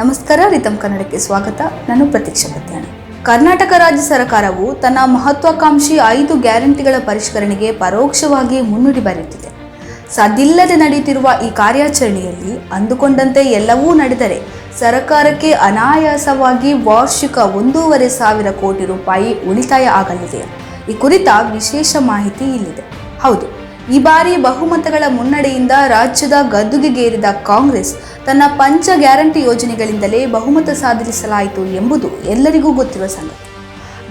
ನಮಸ್ಕಾರ ರಿತಮ್ ಕನ್ನಡಕ್ಕೆ ಸ್ವಾಗತ. ನಾನು ಪ್ರತೀಕ್ಷಾ ಪತ್ಯಾಣ ಕರ್ನಾಟಕ ರಾಜ್ಯ ಸರ್ಕಾರವು ತನ್ನ ಮಹತ್ವಾಕಾಂಕ್ಷಿ ಐದು ಗ್ಯಾರಂಟಿಗಳ ಪರಿಷ್ಕರಣೆಗೆ ಪರೋಕ್ಷವಾಗಿ ಮುನ್ನುಡಿ ಬರೆಯುತ್ತಿದೆ. ಸದ್ದಿಲ್ಲದೆ ನಡೆಯುತ್ತಿರುವ ಈ ಕಾರ್ಯಾಚರಣೆಯಲ್ಲಿ ಅಂದುಕೊಂಡಂತೆ ಎಲ್ಲವೂ ನಡೆದರೆ ಸರ್ಕಾರಕ್ಕೆ ಅನಾಯಾಸವಾಗಿ ವಾರ್ಷಿಕ ಒಂದೂವರೆ ಸಾವಿರ ಕೋಟಿ ರೂಪಾಯಿ ಉಳಿತಾಯ ಆಗಲಿದೆ. ಈ ಕುರಿತ ವಿಶೇಷ ಮಾಹಿತಿ ಇಲ್ಲಿದೆ. ಹೌದು, ಈ ಬಾರಿ ಬಹುಮತಗಳ ಮುನ್ನಡೆಯಿಂದ ರಾಜ್ಯದ ಗದ್ದುಗೆಗೇರಿದ ಕಾಂಗ್ರೆಸ್ ತನ್ನ ಪಂಚ ಗ್ಯಾರಂಟಿ ಯೋಜನೆಗಳಿಂದಲೇ ಬಹುಮತ ಸಾಧಿಸಲಾಯಿತು ಎಂಬುದು ಎಲ್ಲರಿಗೂ ಗೊತ್ತಿರುವ ಸಂಗತಿ.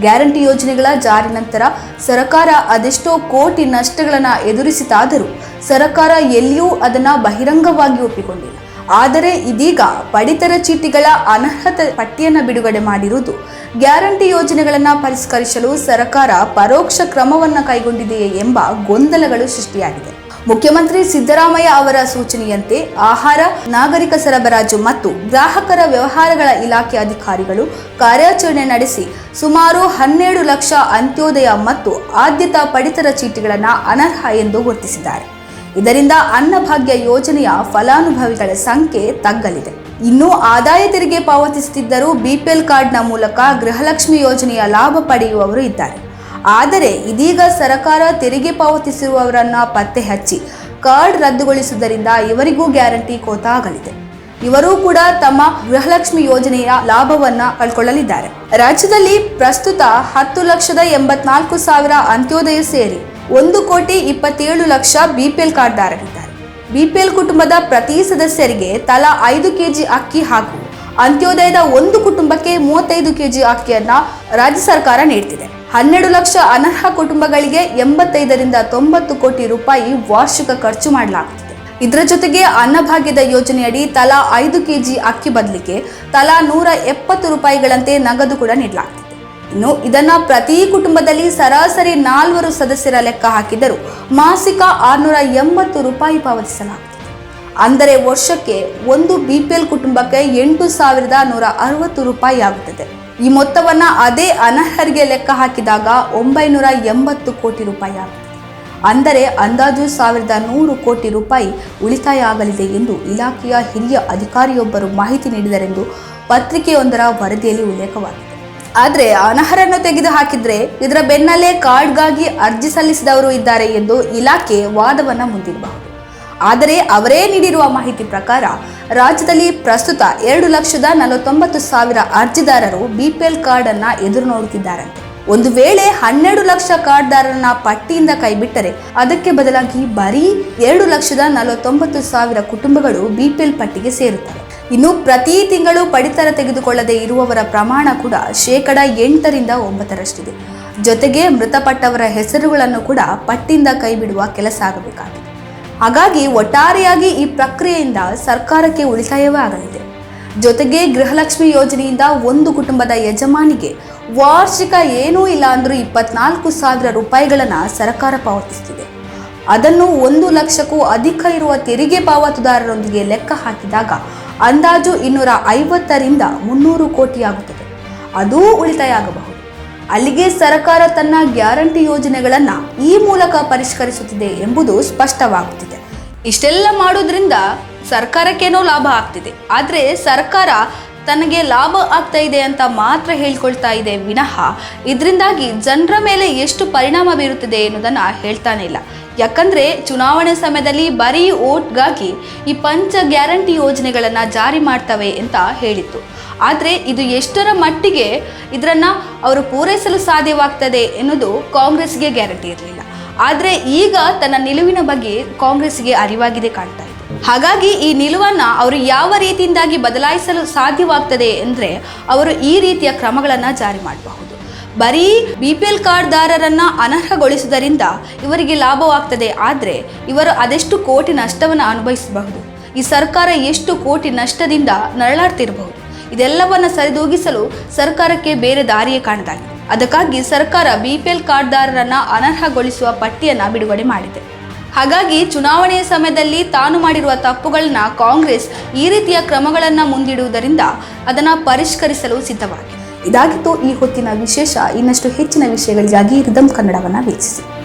ಗ್ಯಾರಂಟಿ ಯೋಜನೆಗಳ ಜಾರಿ ನಂತರ ಸರಕಾರ ಅದೆಷ್ಟೋ ಕೋಟಿ ನಷ್ಟಗಳನ್ನು ಎದುರಿಸಿತಾದರೂ ಸರಕಾರ ಎಲ್ಲಿಯೂ ಅದನ್ನು ಬಹಿರಂಗವಾಗಿ ಒಪ್ಪಿಕೊಂಡಿಲ್ಲ. ಆದರೆ ಇದೀಗ ಪಡಿತರ ಚೀಟಿಗಳ ಅನರ್ಹತೆ ಪಟ್ಟಿಯನ್ನು ಬಿಡುಗಡೆ ಮಾಡಿರುವುದು. ಗ್ಯಾರಂಟಿ ಯೋಜನೆಗಳನ್ನು ಪರಿಷ್ಕರಿಸಲು ಸರ್ಕಾರ ಪರೋಕ್ಷ ಕ್ರಮವನ್ನು ಕೈಗೊಂಡಿದೆಯೇ ಎಂಬ ಗೊಂದಲಗಳು ಸೃಷ್ಟಿಯಾಗಿದೆ. ಮುಖ್ಯಮಂತ್ರಿ ಸಿದ್ದರಾಮಯ್ಯ ಅವರ ಸೂಚನೆಯಂತೆ ಆಹಾರ, ನಾಗರಿಕ ಸರಬರಾಜು ಮತ್ತು ಗ್ರಾಹಕರ ವ್ಯವಹಾರಗಳ ಇಲಾಖೆ ಅಧಿಕಾರಿಗಳು ಕಾರ್ಯಾಚರಣೆ ನಡೆಸಿ ಸುಮಾರು ಹನ್ನೆರಡು ಲಕ್ಷ ಅಂತ್ಯೋದಯ ಮತ್ತು ಆದ್ಯತಾ ಪಡಿತರ ಚೀಟಿಗಳನ್ನು ಅನರ್ಹ ಎಂದು ಗುರುತಿಸಿದ್ದಾರೆ. ಇದರಿಂದ ಅನ್ನಭಾಗ್ಯ ಯೋಜನೆಯ ಫಲಾನುಭವಿಗಳ ಸಂಖ್ಯೆ ತಗ್ಗಲಿದೆ. ಇನ್ನು ಆದಾಯ ತೆರಿಗೆ ಪಾವತಿಸುತ್ತಿದ್ದರೂ ಬಿಪಿಎಲ್ ಕಾರ್ಡ್ನ ಮೂಲಕ ಗೃಹಲಕ್ಷ್ಮಿ ಯೋಜನೆಯ ಲಾಭ ಪಡೆಯುವವರು ಇದ್ದಾರೆ. ಆದರೆ ಇದೀಗ ಸರಕಾರ ತೆರಿಗೆ ಪಾವತಿಸಿರುವವರನ್ನ ಪತ್ತೆ ಹಚ್ಚಿ ಕಾರ್ಡ್ ರದ್ದುಗೊಳಿಸುವುದರಿಂದ ಇವರಿಗೂ ಗ್ಯಾರಂಟಿ ಕೋತಾಗಲಿದೆ. ಇವರೂ ಕೂಡ ತಮ್ಮ ಗೃಹಲಕ್ಷ್ಮಿ ಯೋಜನೆಯ ಲಾಭವನ್ನ ಕಳ್ಕೊಳ್ಳಲಿದ್ದಾರೆ. ರಾಜ್ಯದಲ್ಲಿ ಪ್ರಸ್ತುತ ಹತ್ತು ಲಕ್ಷದ ಎಂಬತ್ನಾಲ್ಕು ಸಾವಿರ ಅಂತ್ಯೋದಯ ಸೇರಿ ಒಂದು ಕೋಟಿ ಇಪ್ಪತ್ತೇಳು ಲಕ್ಷ ಬಿಪಿಎಲ್ ಕಾರ್ಡ್ದಾರರಿದ್ದಾರೆ. ಬಿಪಿಎಲ್ ಕುಟುಂಬದ ಪ್ರತಿ ಸದಸ್ಯರಿಗೆ ತಲಾ ಐದು ಕೆಜಿ ಅಕ್ಕಿ ಹಾಗೂ ಅಂತ್ಯೋದಯದ ಒಂದು ಕುಟುಂಬಕ್ಕೆ ಮೂವತ್ತೈದು ಕೆಜಿ ಅಕ್ಕಿಯನ್ನ ರಾಜ್ಯ ಸರ್ಕಾರ ನೀಡ್ತಿದೆ. ಹನ್ನೆರಡು ಲಕ್ಷ ಅನರ್ಹ ಕುಟುಂಬಗಳಿಗೆ ಎಂಬತ್ತೈದರಿಂದ ತೊಂಬತ್ತು ಕೋಟಿ ರೂಪಾಯಿ ವಾರ್ಷಿಕ ಖರ್ಚು ಮಾಡಲಾಗುತ್ತಿದೆ. ಇದರ ಜೊತೆಗೆ ಅನ್ನಭಾಗ್ಯದ ಯೋಜನೆಯಡಿ ತಲಾ ಐದು ಕೆಜಿ ಅಕ್ಕಿ ಬದಲಿಗೆ ತಲಾ ನೂರ ಎಪ್ಪತ್ತು ರೂಪಾಯಿಗಳಂತೆ ನಗದು ಕೂಡ ನೀಡಲಾಗ್ತಿದೆ ಇನ್ನು ಇದನ್ನ ಪ್ರತಿ ಕುಟುಂಬದಲ್ಲಿ ಸರಾಸರಿ ನಾಲ್ವರು ಸದಸ್ಯರ ಲೆಕ್ಕ ಹಾಕಿದರೂ ಮಾಸಿಕ ಆರುನೂರ ಎಂಬತ್ತು ರೂಪಾಯಿ ಪಾವತಿಸಲಾಗುತ್ತದೆ. ಅಂದರೆ ವರ್ಷಕ್ಕೆ ಒಂದು ಬಿಪಿಎಲ್ ಕುಟುಂಬಕ್ಕೆ ಎಂಟು ಸಾವಿರದ ನೂರ ಅರವತ್ತು ರೂಪಾಯಿ ಆಗುತ್ತದೆ. ಈ ಮೊತ್ತವನ್ನ ಅದೇ ಅನರ್ಹರಿಗೆ ಲೆಕ್ಕ ಹಾಕಿದಾಗ ಒಂಬೈನೂರ ಎಂಬತ್ತು ಕೋಟಿ ರೂಪಾಯಿ ಆಗುತ್ತದೆ. ಅಂದರೆ ಅಂದಾಜು ಸಾವಿರದ ನೂರು ಕೋಟಿ ರೂಪಾಯಿ ಉಳಿತಾಯ ಆಗಲಿದೆ ಎಂದು ಇಲಾಖೆಯ ಹಿರಿಯ ಅಧಿಕಾರಿಯೊಬ್ಬರು ಮಾಹಿತಿ ನೀಡಿದರೆಂದು ಪತ್ರಿಕೆಯೊಂದರ ವರದಿಯಲ್ಲಿ ಉಲ್ಲೇಖವಾಗಿದೆ. ಆದರೆ ಅನರ್ಹರನ್ನು ತೆಗೆದು ಹಾಕಿದ್ರೆ ಇದರ ಬೆನ್ನಲ್ಲೇ ಕಾರ್ಡ್ಗಾಗಿ ಅರ್ಜಿ ಸಲ್ಲಿಸಿದವರು ಇದ್ದಾರೆ ಎಂದು ಇಲಾಖೆ ವಾದವನ್ನ ಮುಂದಿಡಬಹುದು. ಆದರೆ ಅವರೇ ನೀಡಿರುವ ಮಾಹಿತಿ ಪ್ರಕಾರ ರಾಜ್ಯದಲ್ಲಿ ಪ್ರಸ್ತುತ ಎರಡು ಲಕ್ಷದ ನಲವತ್ತೊಂಬತ್ತು ಸಾವಿರ ಅರ್ಜಿದಾರರು ಬಿಪಿಎಲ್ ಕಾರ್ಡ್ ಅನ್ನ ಎದುರು ನೋಡುತ್ತಿದ್ದಾರಂತೆ. ಒಂದು ವೇಳೆ ಹನ್ನೆರಡು ಲಕ್ಷ ಕಾರ್ಡ್ದಾರರನ್ನ ಪಟ್ಟಿಯಿಂದ ಕೈಬಿಟ್ಟರೆ ಅದಕ್ಕೆ ಬದಲಾಗಿ ಬರೀ ಎರಡು ಲಕ್ಷದ ನಲವತ್ತೊಂಬತ್ತು ಸಾವಿರ ಕುಟುಂಬಗಳು ಬಿಪಿಎಲ್ ಪಟ್ಟಿಗೆ ಸೇರುತ್ತವೆ. ಇನ್ನು ಪ್ರತಿ ತಿಂಗಳು ಪಡಿತರ ತೆಗೆದುಕೊಳ್ಳದೆ ಇರುವವರ ಪ್ರಮಾಣ ಕೂಡ ಶೇಕಡ ಎಂಟರಿಂದ ಒಂಬತ್ತರಷ್ಟಿದೆ. ಜೊತೆಗೆ ಮೃತಪಟ್ಟವರ ಹೆಸರುಗಳನ್ನು ಕೂಡ ಪಟ್ಟಿಯಿಂದ ಕೈಬಿಡುವ ಕೆಲಸ ಆಗಬೇಕಾಗಿದೆ. ಹಾಗಾಗಿ ಒಟ್ಟಾರೆಯಾಗಿ ಈ ಪ್ರಕ್ರಿಯೆಯಿಂದ ಸರ್ಕಾರಕ್ಕೆ ಉಳಿತಾಯವೇ ಆಗಲಿದೆ. ಜೊತೆಗೆ ಗೃಹಲಕ್ಷ್ಮಿ ಯೋಜನೆಯಿಂದ ಒಂದು ಕುಟುಂಬದ ಯಜಮಾನಿಗೆ ವಾರ್ಷಿಕ ಏನೂ ಇಲ್ಲ ಅಂದರೂ ಇಪ್ಪತ್ನಾಲ್ಕು ಸಾವಿರ ರೂಪಾಯಿಗಳನ್ನು ಸರ್ಕಾರ ಪಾವತಿಸುತ್ತಿದೆ ಅದನ್ನು ಒಂದು ಲಕ್ಷಕ್ಕೂ ಅಧಿಕ ಇರುವ ತೆರಿಗೆ ಪಾವತಿದಾರರೊಂದಿಗೆ ಲೆಕ್ಕ ಹಾಕಿದಾಗ ಅಂದಾಜು ಇನ್ನೂರ ಐವತ್ತರಿಂದ ಮುನ್ನೂರು ಕೋಟಿ ಆಗುತ್ತದೆ ಅದೂ ಉಳಿತಾಯ ಆಗಬಹುದು ಅಲ್ಲಿಗೆ ಸರ್ಕಾರ ತನ್ನ ಗ್ಯಾರಂಟಿ ಯೋಜನೆಗಳನ್ನು ಈ ಮೂಲಕ ಪರಿಷ್ಕರಿಸುತ್ತಿದೆ ಎಂಬುದು ಸ್ಪಷ್ಟವಾಗುತ್ತಿದೆ. ಇಷ್ಟೆಲ್ಲ ಮಾಡೋದ್ರಿಂದ ಸರ್ಕಾರಕ್ಕೇನೋ ಲಾಭ ಆಗ್ತಿದೆ. ಆದರೆ ಸರ್ಕಾರ ತನಗೆ ಲಾಭ ಆಗ್ತಾ ಇದೆ ಅಂತ ಮಾತ್ರ ಹೇಳ್ಕೊಳ್ತಾ ಇದೆ ವಿನಃ ಇದರಿಂದಾಗಿ ಜನರ ಮೇಲೆ ಎಷ್ಟು ಪರಿಣಾಮ ಬೀರುತ್ತದೆ ಎನ್ನುವುದನ್ನು ಹೇಳ್ತಾನೆ ಇಲ್ಲ. ಯಾಕಂದ್ರೆ ಚುನಾವಣೆ ಸಮಯದಲ್ಲಿ ಬರೀ ಓಟ್ಗಾಗಿ ಈ ಪಂಚ ಗ್ಯಾರಂಟಿ ಯೋಜನೆಗಳನ್ನು ಜಾರಿ ಮಾಡ್ತವೆ ಅಂತ ಹೇಳಿತ್ತು. ಆದರೆ ಇದು ಎಷ್ಟರ ಮಟ್ಟಿಗೆ ಇದರನ್ನು ಅವರು ಪೂರೈಸಲು ಸಾಧ್ಯವಾಗ್ತದೆ ಎನ್ನುವುದು ಕಾಂಗ್ರೆಸ್ಗೆ ಗ್ಯಾರಂಟಿ ಇರಲಿಲ್ಲ. ಆದರೆ ಈಗ ತನ್ನ ನಿಲುವಿನ ಬಗ್ಗೆ ಕಾಂಗ್ರೆಸ್ಗೆ ಅರಿವಾಗಿದೆ ಕಾಣ್ತಾ ಇದೆ. ಹಾಗಾಗಿ ಈ ನಿಲುವನ್ನು ಅವರು ಯಾವ ರೀತಿಯಿಂದಾಗಿ ಬದಲಾಯಿಸಲು ಸಾಧ್ಯವಾಗ್ತದೆ ಅಂದರೆ ಅವರು ಈ ರೀತಿಯ ಕ್ರಮಗಳನ್ನು ಜಾರಿ ಮಾಡಬಹುದು. ಬರೀ ಬಿ ಪಿ ಎಲ್ ಕಾರ್ಡ್ದಾರರನ್ನು ಅನರ್ಹಗೊಳಿಸುವುದರಿಂದ ಇವರಿಗೆ ಲಾಭವಾಗ್ತದೆ, ಆದರೆ ಇವರು ಅದೆಷ್ಟು ಕೋಟಿ ನಷ್ಟವನ್ನು ಅನುಭವಿಸಬಹುದು. ಈ ಸರ್ಕಾರ ಎಷ್ಟು ಕೋಟಿ ನಷ್ಟದಿಂದ ನರಳಾಡ್ತಿರಬಹುದು. ಇದೆಲ್ಲವನ್ನು ಸರಿದೂಗಿಸಲು ಸರ್ಕಾರಕ್ಕೆ ಬೇರೆ ದಾರಿಯೇ ಕಾಣದಾಗಿದೆ. ಅದಕ್ಕಾಗಿ ಸರ್ಕಾರ ಬಿ ಪಿ ಎಲ್ ಕಾರ್ಡ್ದಾರರನ್ನು ಅನರ್ಹಗೊಳಿಸುವ ಪಟ್ಟಿಯನ್ನು ಬಿಡುಗಡೆ ಮಾಡಿದೆ. ಹಾಗಾಗಿ ಚುನಾವಣೆಯ ಸಮಯದಲ್ಲಿ ತಾನು ಮಾಡಿರುವ ತಪ್ಪುಗಳನ್ನ ಕಾಂಗ್ರೆಸ್ ಈ ರೀತಿಯ ಕ್ರಮಗಳನ್ನು ಮುಂದಿಡುವುದರಿಂದ ಅದನ್ನು ಪರಿಷ್ಕರಿಸಲು ಸಿದ್ಧವಾಗಿದೆ. ಇದಾಗಿತ್ತು ಈ ಹೊತ್ತಿನ ವಿಶೇಷ. ಇನ್ನಷ್ಟು ಹೆಚ್ಚಿನ ವಿಷಯಗಳಿಗಾಗಿ ರಿದಮ್ ಕನ್ನಡವನ್ನು ವೀಕ್ಷಿಸಿ.